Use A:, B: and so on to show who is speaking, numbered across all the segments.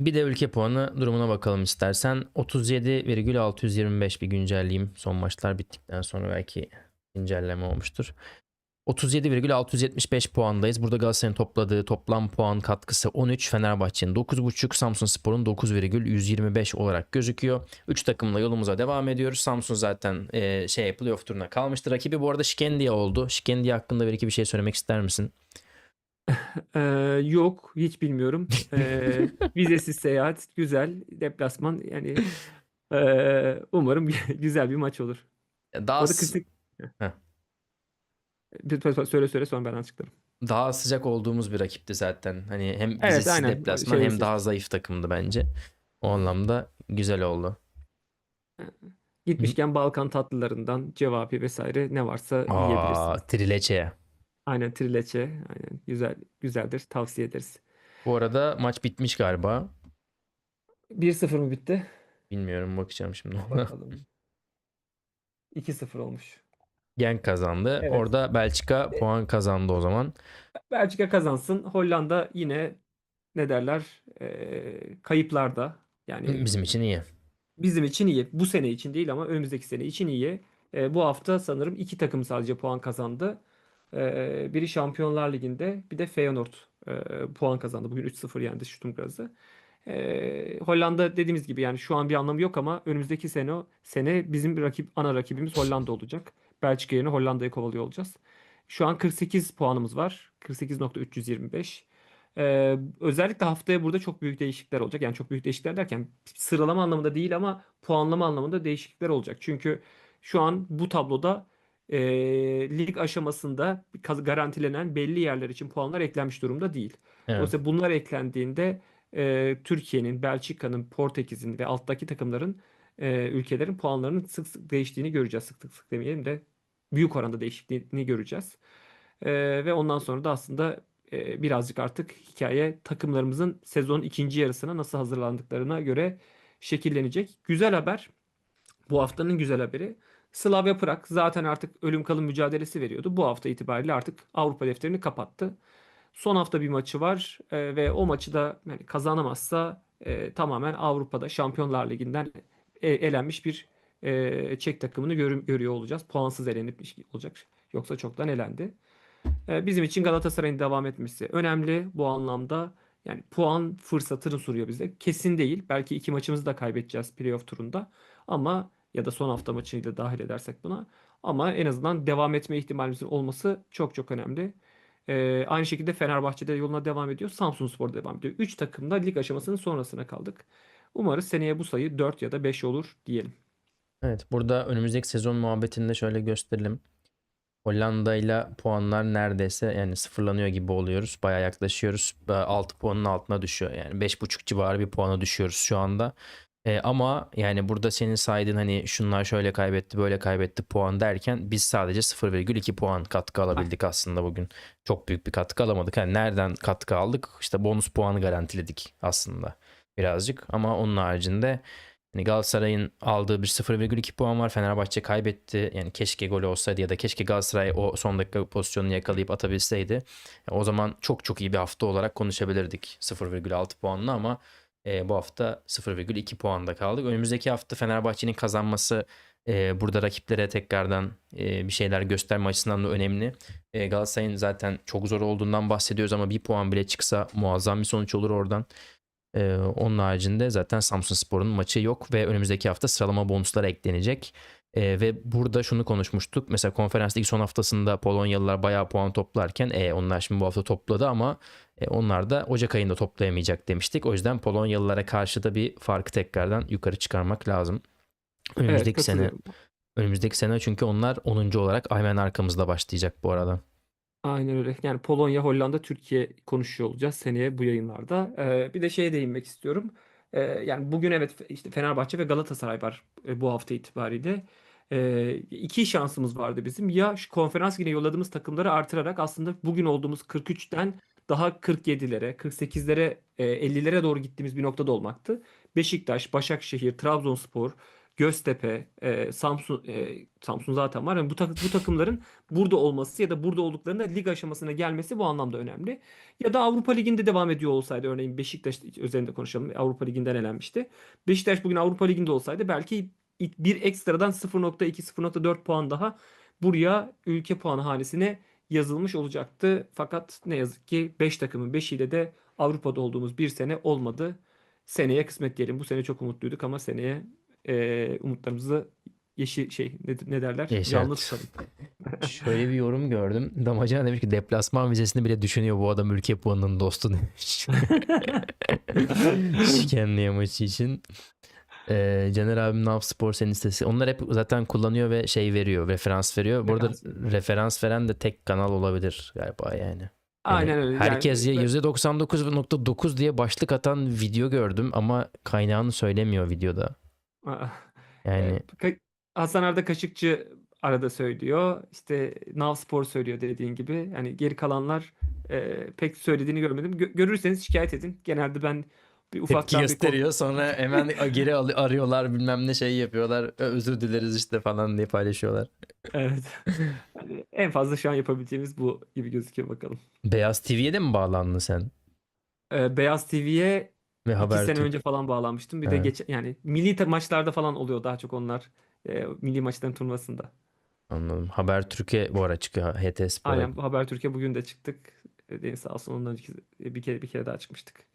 A: Bir de ülke puanı durumuna bakalım istersen. 37,625 bir güncelleyeyim. Son maçlar bittikten sonra belki güncelleme olmuştur. 37,675 puandayız. Burada Galatasaray'ın topladığı toplam puan katkısı 13. Fenerbahçe'nin 9.5, Samsun Spor'un 9,125 olarak gözüküyor. 3 takımla yolumuza devam ediyoruz. Samsun zaten e, şey playoff turuna kalmıştı. Rakibi bu arada Şikendiya oldu. Şikendiya hakkında bir iki bir şey söylemek ister misin?
B: Ee, yok hiç bilmiyorum. Ee, vizesiz seyahat güzel deplasman yani ee, umarım güzel bir maç olur.
A: Daha
B: Orada
A: s-
B: 48
A: Heh.
B: Bir- söyle söyle sonra ben açıklarım.
A: daha sıcak olduğumuz bir rakipti zaten. Hani hem
B: Evet,
A: vizesiz
B: aynen.
A: deplasman
B: Şey-
A: hem daha zayıf takımdı bence. O anlamda güzel oldu.
B: Gitmişken Balkan tatlılarından cevapi vesaire ne varsa
A: Aa,
B: yiyebilirsin.
A: Trileçe.
B: Aynen trileçe. Aynen güzel güzeldir. Tavsiye ederiz.
A: Bu arada maç bitmiş galiba.
B: 1-0 mı bitti?
A: Bilmiyorum bakacağım şimdi.
B: Bakalım. 2-0 olmuş.
A: Genk kazandı.
B: Evet.
A: Orada Belçika puan kazandı o zaman.
B: Belçika kazansın. Hollanda yine ne derler? Ee, kayıplarda. Yani
A: Bizim için iyi.
B: bizim için iyi. Bu sene için değil ama önümüzdeki sene için iyi. Ee, bu hafta sanırım iki takım sadece puan kazandı. Ee, biri Şampiyonlar Ligi'nde, bir de Feyenoord e, puan kazandı. Bugün 3-0 yendi Stuttgart'ı. Ee, Hollanda dediğimiz gibi yani şu an bir anlamı yok ama önümüzdeki sene sene bizim bir rakip ana rakibimiz Hollanda olacak. Belçika yerine Hollanda'yı kovalıyor olacağız. Şu an 48 puanımız var. 48.325. Ee, özellikle haftaya burada çok büyük değişiklikler olacak. Yani çok büyük değişiklikler derken sıralama anlamında değil ama puanlama anlamında değişiklikler olacak. Çünkü şu an bu tabloda e, lig aşamasında garantilenen belli yerler için puanlar eklenmiş durumda değil.
A: Evet.
B: Dolayısıyla bunlar eklendiğinde e, Türkiye'nin, Belçika'nın, Portekiz'in ve alttaki takımların e, ülkelerin puanlarının sık sık değiştiğini göreceğiz. Sık sık sık demeyelim de büyük oranda değişikliğini göreceğiz. E, ve ondan sonra da aslında e, birazcık artık hikaye takımlarımızın sezonun ikinci yarısına nasıl hazırlandıklarına göre şekillenecek. Güzel haber. Bu haftanın güzel haberi. Slavia Prag zaten artık ölüm kalım mücadelesi veriyordu. Bu hafta itibariyle artık Avrupa defterini kapattı. Son hafta bir maçı var e, ve o maçı da yani kazanamazsa e, tamamen Avrupa'da Şampiyonlar Ligi'nden e- elenmiş bir e, Çek takımını görü- görüyor olacağız. Puansız elenmiş olacak. Yoksa çoktan elendi. E, bizim için Galatasaray'ın devam etmesi önemli bu anlamda. Yani puan fırsatını sunuyor bize. Kesin değil. Belki iki maçımızı da kaybedeceğiz playoff turunda. Ama ya da son hafta maçını da dahil edersek buna. Ama en azından devam etme ihtimalimizin olması çok çok önemli. Ee, aynı şekilde Fenerbahçe'de yoluna devam ediyor. Samsunspor devam ediyor. 3 takım da lig aşamasının sonrasına kaldık. Umarız seneye bu sayı 4 ya da 5 olur diyelim.
A: Evet, burada önümüzdeki sezon muhabbetinde şöyle gösterelim. Hollanda ile puanlar neredeyse yani sıfırlanıyor gibi oluyoruz. Bayağı yaklaşıyoruz. 6 puanın altına düşüyor. Yani 5.5 civarı bir puana düşüyoruz şu anda. E, ama yani burada senin saydığın hani şunlar şöyle kaybetti böyle kaybetti puan derken biz sadece 0,2 puan katkı alabildik aslında bugün. Çok büyük bir katkı alamadık. Hani nereden katkı aldık? İşte bonus puanı garantiledik aslında birazcık. Ama onun haricinde yani Galatasaray'ın aldığı bir 0,2 puan var. Fenerbahçe kaybetti. Yani keşke gol olsaydı ya da keşke Galatasaray o son dakika pozisyonunu yakalayıp atabilseydi. Yani o zaman çok çok iyi bir hafta olarak konuşabilirdik 0,6 puanla ama e, bu hafta 0,2 puanda kaldık. Önümüzdeki hafta Fenerbahçe'nin kazanması e, burada rakiplere tekrardan e, bir şeyler gösterme açısından da önemli. E, Galatasaray'ın zaten çok zor olduğundan bahsediyoruz ama bir puan bile çıksa muazzam bir sonuç olur oradan. Ee, onun haricinde zaten Samsunspor'un maçı yok ve önümüzdeki hafta sıralama bonusları eklenecek. Ee, ve burada şunu konuşmuştuk. Mesela konferans ligi son haftasında Polonyalılar bayağı puan toplarken e, onlar şimdi bu hafta topladı ama e, onlar da Ocak ayında toplayamayacak demiştik. O yüzden Polonyalılara karşı da bir farkı tekrardan yukarı çıkarmak lazım. Önümüzdeki
B: Evet,
A: sene önümüzdeki sene çünkü onlar 10. olarak hemen arkamızda başlayacak bu arada.
B: Aynen öyle. Yani Polonya, Hollanda, Türkiye konuşuyor olacağız seneye bu yayınlarda. Ee, bir de şeye değinmek istiyorum. Ee, yani bugün evet işte Fenerbahçe ve Galatasaray var e, bu hafta itibariyle. Ee, iki şansımız vardı bizim. Ya şu konferans yine yolladığımız takımları artırarak aslında bugün olduğumuz 43'ten daha 47'lere, 48'lere, e, 50'lere doğru gittiğimiz bir noktada olmaktı. Beşiktaş, Başakşehir, Trabzonspor, Göztepe, e, Samsun, e, Samsun zaten var. Yani bu, bu takımların burada olması ya da burada olduklarında lig aşamasına gelmesi bu anlamda önemli. Ya da Avrupa Ligi'nde devam ediyor olsaydı örneğin Beşiktaş üzerinde konuşalım. Avrupa Ligi'nden elenmişti. Beşiktaş bugün Avrupa Ligi'nde olsaydı belki bir ekstradan 0.2 0.4 puan daha buraya ülke puanı hanesine yazılmış olacaktı. Fakat ne yazık ki 5 takımın 5'iyle de Avrupa'da olduğumuz bir sene olmadı. Seneye kısmet diyelim. Bu sene çok umutluyduk ama seneye e, umutlarımızı yeşil şey ne, ne derler?
A: Yeşert.
B: Canlı tutalım.
A: Şöyle bir yorum gördüm. Damacana demiş ki deplasman vizesini bile düşünüyor bu adam ülke puanının dostu demiş. Şikenliye maçı için. Ee, Caner abim Nav Spor senin sitesi. Onlar hep zaten kullanıyor ve şey veriyor. Referans veriyor. Burada
B: Referans.
A: referans veren de tek kanal olabilir galiba yani. Yani
B: Aynen öyle. Yani-
A: Herkes ya %99.9 diye başlık atan video gördüm ama kaynağını söylemiyor videoda.
B: Aa.
A: Yani
B: Ka- Hasan Arda Kaşıkçı arada söylüyor. İşte Nav Spor söylüyor dediğin gibi. Yani geri kalanlar e, pek söylediğini görmedim. Gö- görürseniz şikayet edin. Genelde ben bir
A: tepki
B: ufaktan bir
A: gösteriyor sonra hemen geri al- arıyorlar bilmem ne şey yapıyorlar. "Ö, Özür dileriz işte falan diye paylaşıyorlar.
B: Evet. Yani en fazla şu an yapabileceğimiz bu gibi gözüküyor bakalım.
A: Beyaz TV'ye de mi bağlandın sen?
B: Ee, Beyaz TV'ye
A: Ve
B: iki
A: Habertürk.
B: sene önce falan bağlanmıştım. Bir de
A: Evet.
B: geç yani milli ta- maçlarda falan oluyor daha çok onlar. Ee, milli maçların turnuvasında.
A: Anladım. Habertürk'e bu ara çıkıyor. HT Spor'a.
B: Aynen bu Habertürk'e bugün de çıktık. Ee, Deniz sağ olsun ondan önceki bir kere bir kere daha çıkmıştık.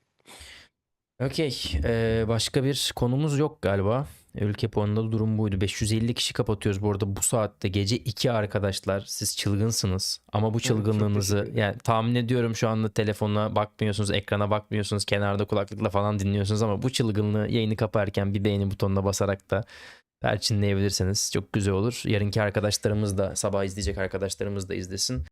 A: Okey. Ee, başka bir konumuz yok galiba. Ülke puanında durum buydu. 550 kişi kapatıyoruz bu arada bu saatte gece 2 arkadaşlar. Siz çılgınsınız. Ama bu çılgınlığınızı yani tahmin ediyorum şu anda telefona bakmıyorsunuz, ekrana bakmıyorsunuz, kenarda kulaklıkla falan dinliyorsunuz ama bu çılgınlığı yayını kaparken bir beğeni butonuna basarak da perçinleyebilirseniz çok güzel olur. Yarınki arkadaşlarımız da sabah izleyecek arkadaşlarımız da izlesin.